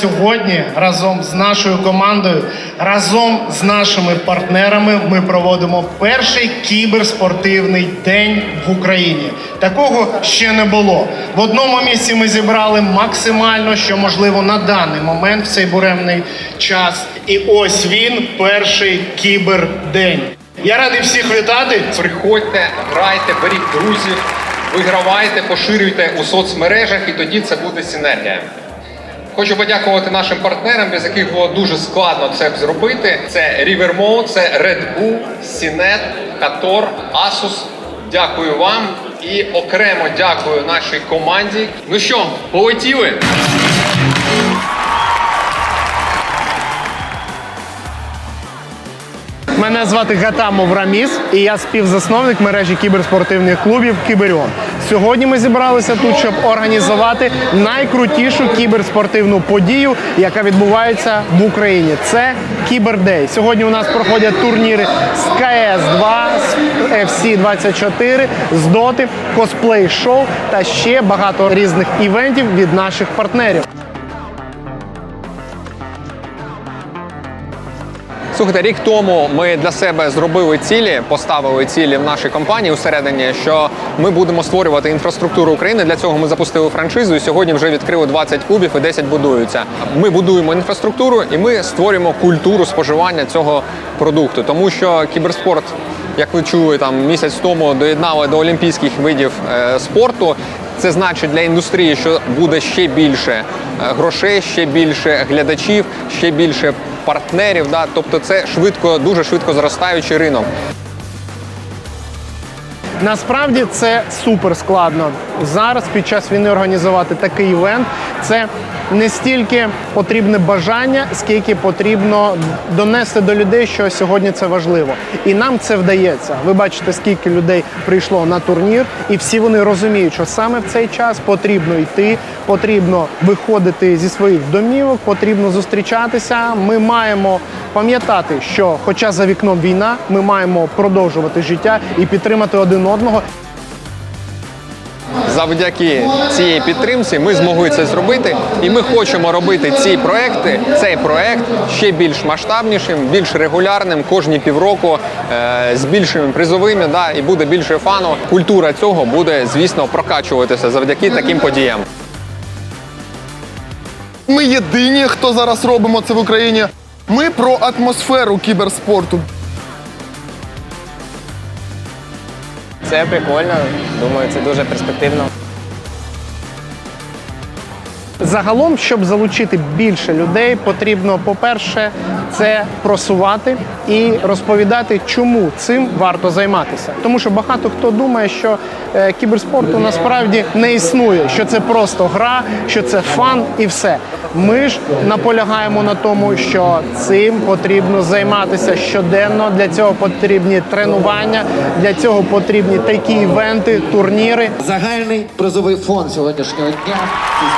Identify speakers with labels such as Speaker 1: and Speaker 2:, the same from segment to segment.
Speaker 1: Сьогодні разом з нашою командою, разом з нашими партнерами, ми проводимо перший кіберспортивний день в Україні. Такого ще не було. В одному місці ми зібрали максимально, що можливо на даний момент в цей буремний час. І ось він, перший кібердень. Я радий всіх вітати.
Speaker 2: Приходьте, грайте, беріть друзів, вигравайте, поширюйте у соцмережах, і тоді це буде синергія. Хочу подякувати нашим партнерам, без яких було дуже складно це зробити. Це Rivermo, це Red Bull, Cinet, Kator, Asus. Дякую вам і окремо дякую нашій команді. Ну що, полетіли?
Speaker 1: Мене звати Гатамов Раміс, і я співзасновник мережі кіберспортивних клубів Кіберіон. Сьогодні ми зібралися тут, щоб організувати найкрутішу кіберспортивну подію, яка відбувається в Україні. Це Кібердей. Сьогодні у нас проходять турніри з КС 2, з FC 24, з Доти, косплей шоу та ще багато різних івентів від наших партнерів.
Speaker 2: Слухайте, рік тому ми для себе зробили цілі, поставили цілі в нашій компанії усередині, що ми будемо створювати інфраструктуру України. Для цього ми запустили франшизу. і Сьогодні вже відкрили 20 клубів і 10 будуються. Ми будуємо інфраструктуру і ми створюємо культуру споживання цього продукту, тому що кіберспорт. Як ви чули, там місяць тому доєднали до олімпійських видів е, спорту. Це значить для індустрії, що буде ще більше е, грошей, ще більше глядачів, ще більше партнерів. Да? Тобто це швидко, дуже швидко зростаючий ринок.
Speaker 1: Насправді це супер складно. Зараз під час війни організувати такий івент. Це не стільки потрібне бажання, скільки потрібно донести до людей, що сьогодні це важливо. І нам це вдається. Ви бачите, скільки людей прийшло на турнір, і всі вони розуміють, що саме в цей час потрібно йти, потрібно виходити зі своїх домівок, потрібно зустрічатися. Ми маємо пам'ятати, що, хоча за вікном війна, ми маємо продовжувати життя і підтримати один одного.
Speaker 2: Завдяки цієї підтримці ми змогли це зробити, і ми хочемо робити ці проекти, цей проект ще більш масштабнішим, більш регулярним, кожні півроку е, з більшими призовими. Да, і буде більше фану. Культура цього буде, звісно, прокачуватися завдяки таким подіям.
Speaker 3: Ми єдині, хто зараз робимо це в Україні. Ми про атмосферу кіберспорту.
Speaker 4: Це прикольно. Думаю, це дуже перспективно.
Speaker 1: Загалом, щоб залучити більше людей, потрібно, по-перше, це просувати і розповідати, чому цим варто займатися. Тому що багато хто думає, що е, кіберспорту насправді не існує, що це просто гра, що це фан і все. Ми ж наполягаємо на тому, що цим потрібно займатися щоденно. Для цього потрібні тренування, для цього потрібні такі івенти, турніри.
Speaker 5: Загальний призовий фонд сьогоднішнього дня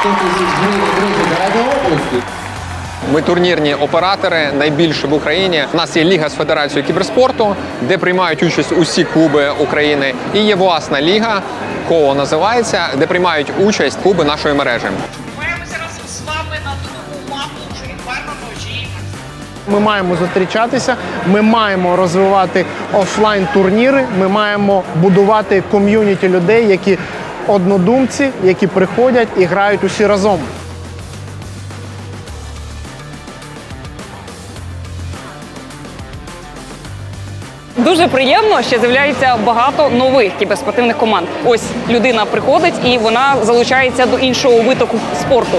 Speaker 5: 100 тисяч друзі за області.
Speaker 2: Ми турнірні оператори, найбільші в Україні. У нас є ліга з федерацією кіберспорту, де приймають участь усі клуби України. І є власна ліга, коло називається, де приймають участь клуби нашої мережі.
Speaker 6: Маємося разом з вами на нову мапу ночі.
Speaker 1: Ми маємо зустрічатися, ми маємо розвивати офлайн турніри. Ми маємо будувати ком'юніті людей, які однодумці, які приходять і грають усі разом.
Speaker 7: Дуже приємно, що з'являється багато нових кіберспортивних команд. Ось людина приходить і вона залучається до іншого витоку спорту.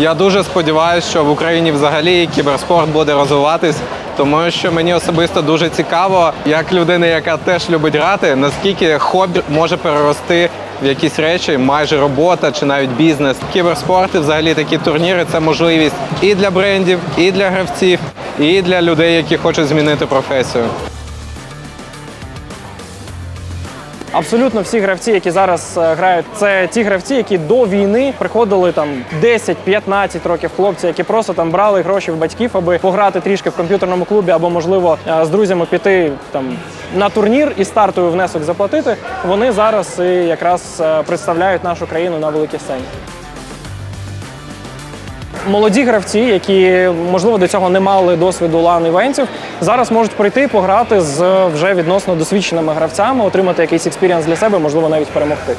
Speaker 8: Я дуже сподіваюся, що в Україні взагалі кіберспорт буде розвиватись, тому що мені особисто дуже цікаво, як людина, яка теж любить грати, наскільки хобі може перерости в якісь речі, майже робота чи навіть бізнес. Кіберспорт і взагалі такі турніри це можливість і для брендів, і для гравців, і для людей, які хочуть змінити професію.
Speaker 9: Абсолютно всі гравці, які зараз е, грають, це ті гравці, які до війни приходили там 10-15 років хлопці, які просто там брали гроші в батьків, аби пограти трішки в комп'ютерному клубі, або можливо е, з друзями піти там на турнір і стартовий внесок заплатити. Вони зараз і якраз е, представляють нашу країну на великій сцені. Молоді гравці, які можливо до цього не мали досвіду лан івентів, зараз можуть прийти пограти з вже відносно досвідченими гравцями, отримати якийсь експірієнс для себе, можливо, навіть перемогти.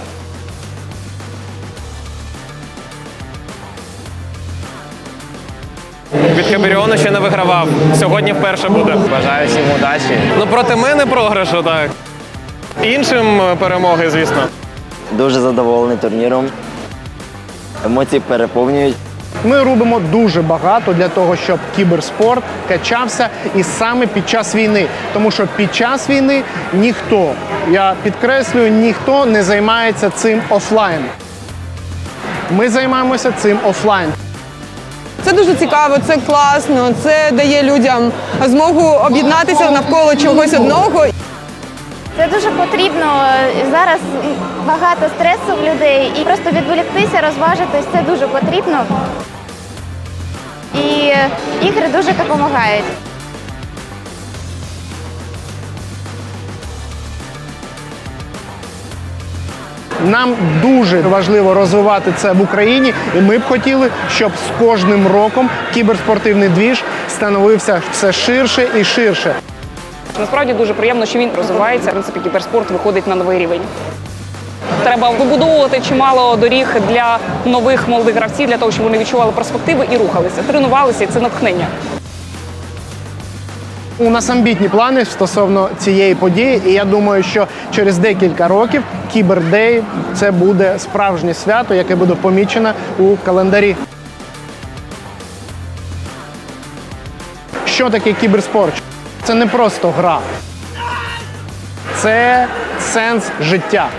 Speaker 10: Від Каберіону ще не вигравав. Сьогодні вперше буде.
Speaker 4: Бажаю всім удачі.
Speaker 10: Ну проти мене програшу, так. Іншим е, перемоги, звісно.
Speaker 11: Дуже задоволений турніром. Емоції переповнюють.
Speaker 1: Ми робимо дуже багато для того, щоб кіберспорт качався і саме під час війни. Тому що під час війни ніхто, я підкреслюю, ніхто не займається цим офлайн. Ми займаємося цим офлайн.
Speaker 12: Це дуже цікаво, це класно. Це дає людям змогу об'єднатися навколо чогось одного.
Speaker 13: Це дуже потрібно. Зараз багато стресу в людей і просто відволіктися, розважитись це дуже потрібно. І ігри дуже допомагають.
Speaker 1: Нам дуже важливо розвивати це в Україні, і ми б хотіли, щоб з кожним роком кіберспортивний двіж становився все ширше і ширше.
Speaker 7: Насправді дуже приємно, що він розвивається. В принципі, кіберспорт виходить на новий рівень. Треба вибудовувати чимало доріг для нових молодих гравців, для того, щоб вони відчували перспективи і рухалися, тренувалися, і це натхнення.
Speaker 1: У нас амбітні плани стосовно цієї події, і я думаю, що через декілька років Кібердей це буде справжнє свято, яке буде помічено у календарі. Що таке кіберспорт? Це не просто гра, це сенс життя.